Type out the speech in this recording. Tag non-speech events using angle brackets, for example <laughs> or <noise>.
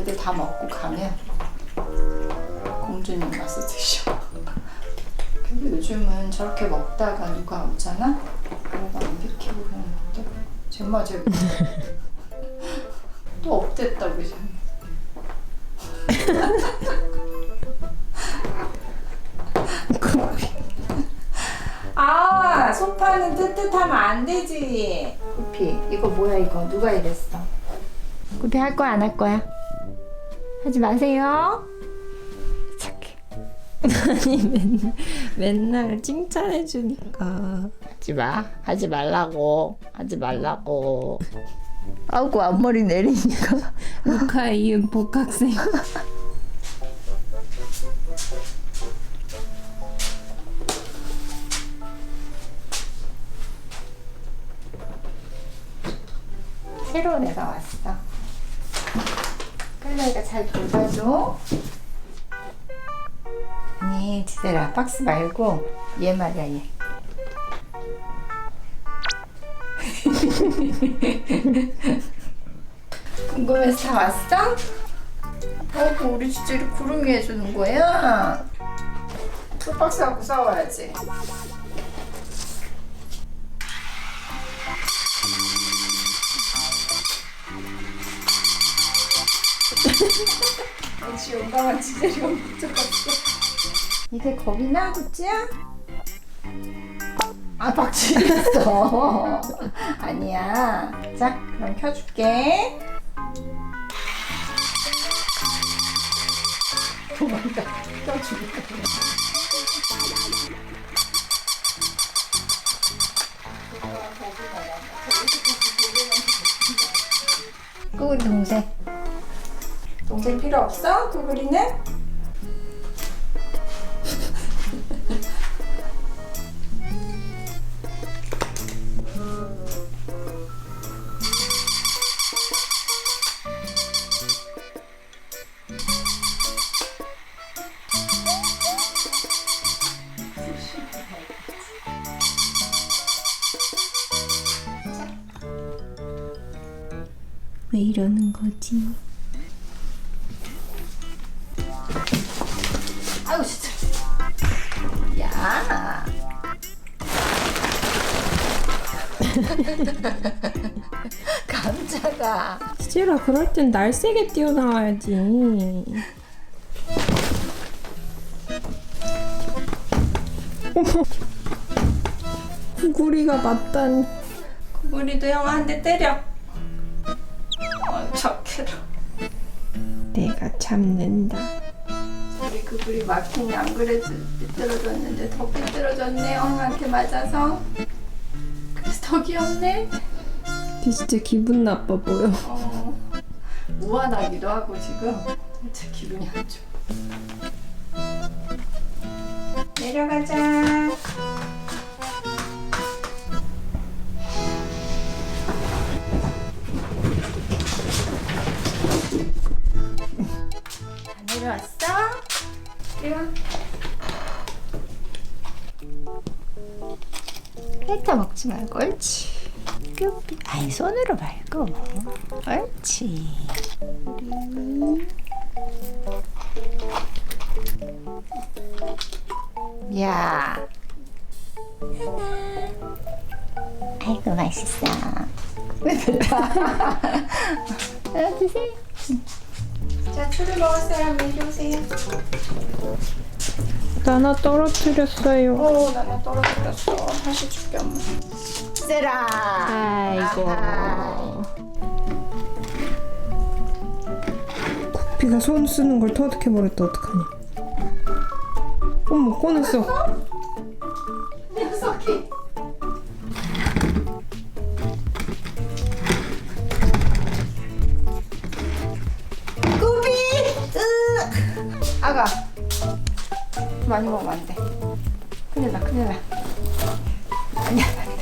애들 다 먹고 가면 공주님 와서 드셔. 근데 요즘은 저렇게 먹다가 누가 오잖아? 그러다 이렇게 부르는 건데 정말 저또 업됐다고 지 <laughs> 아 소파는 뜨뜻하면 안 되지. 구피 이거 뭐야 이거? 누가 이랬어? 구피 할 거야 안 할 거야 하지 마세요. 착해. 아니 맨날 맨날 칭찬해 주니까. 하지 마. 하지 말라고. 하지 말라고. 아이고 앞머리 내리니까. 루카 이은 복학생. 새로운 애가 왔어 클레이가 잘 돌봐줘 아니 지세라 박스 말고 얘 말이야 얘 <laughs> 궁금해서 다 왔어? 어, 우리 진짜 이렇게 구름이 해주는 거야? 또 박스 갖고 싸워야지. 역시 용감한 지들이 엄청 없어. 이게 겁이 나, 구찌야? 아, 박치겠어. <laughs> 아니야. 자, 그럼 켜줄게. 도망가. 껴주니까. 꾸구리 동생. 동생 필요 없어? 꾸구리는? 왜 이러는 거지? 아유 진짜. 야. <laughs> 감자가. 지젤아 그럴 땐 날쌔게 뛰어나와야지 어머 <laughs> 구구리가 맞다니 우리도 형한대 때려. 어, 착해라. 내가 참는다 그불이 막히니 안 그래도 삐뚤어졌는데 더 삐뚤어졌네. 형한테 맞아서. 그래서 더 귀엽네. 진짜 기분 나빠 보여 어. 무한하기도 하고 지금 진짜 기분이 안 좋아. 내려가자. 다 내려왔어? 이리 와. 핥아 먹지 말고 옳지. 끄삐. 아니 손으로 말고. 옳지. 우리. 야. 하나. 아이고 맛있어. <laughs> 아, 드세요. 자, 술을 먹을 사람 이리 오세요. 나나 떨어뜨렸어요 오, 나나 떨어뜨렸어. 다시 줄게, 엄마. 쓰라. 아이고. 구피가 손 쓰는 걸 터득해 버렸다 어떡하냐 어머 꺼냈어 많이 먹으면 안 돼. 큰일 나, 큰일 나. 아니야, 안 돼.